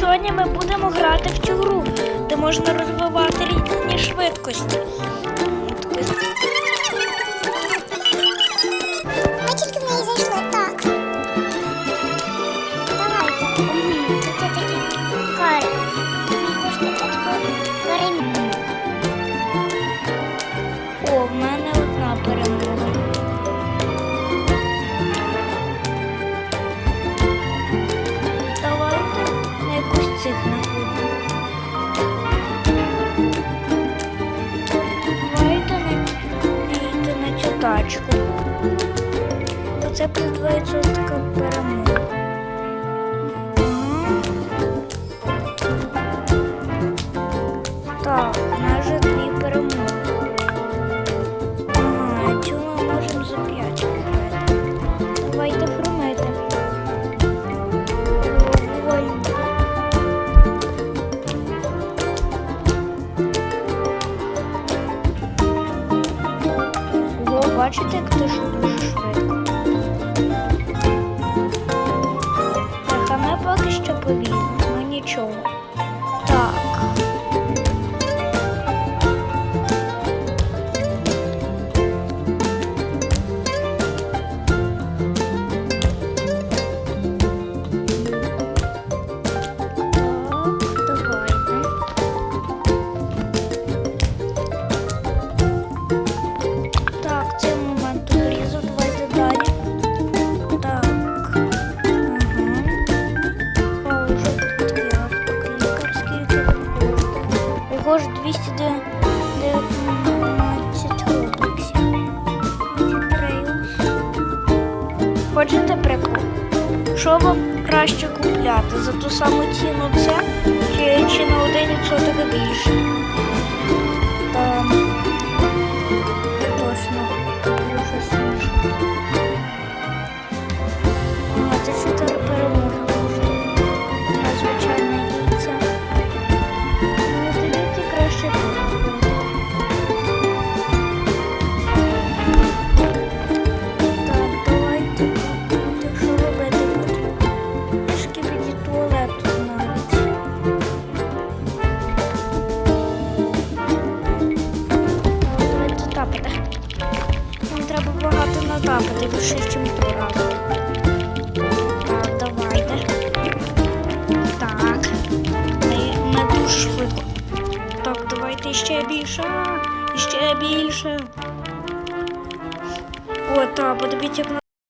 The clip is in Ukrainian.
Сьогодні ми будемо грати в цю гру, де можна розвивати різні швидкості. На цю тачку. Оце плюс 2% перемога. Бачите, як то що дуже швидко. Ого ж 219 рубликсів. Трейлс. Хочете прикол? Що вам краще купляти? За ту саму ціну це чи, чи на 1% більше? Багато натапати, більше, чим три. Так, давайте. Так. Не дуже швидко. Так, давайте ще більше. Ще більше. О, так, подивіться, як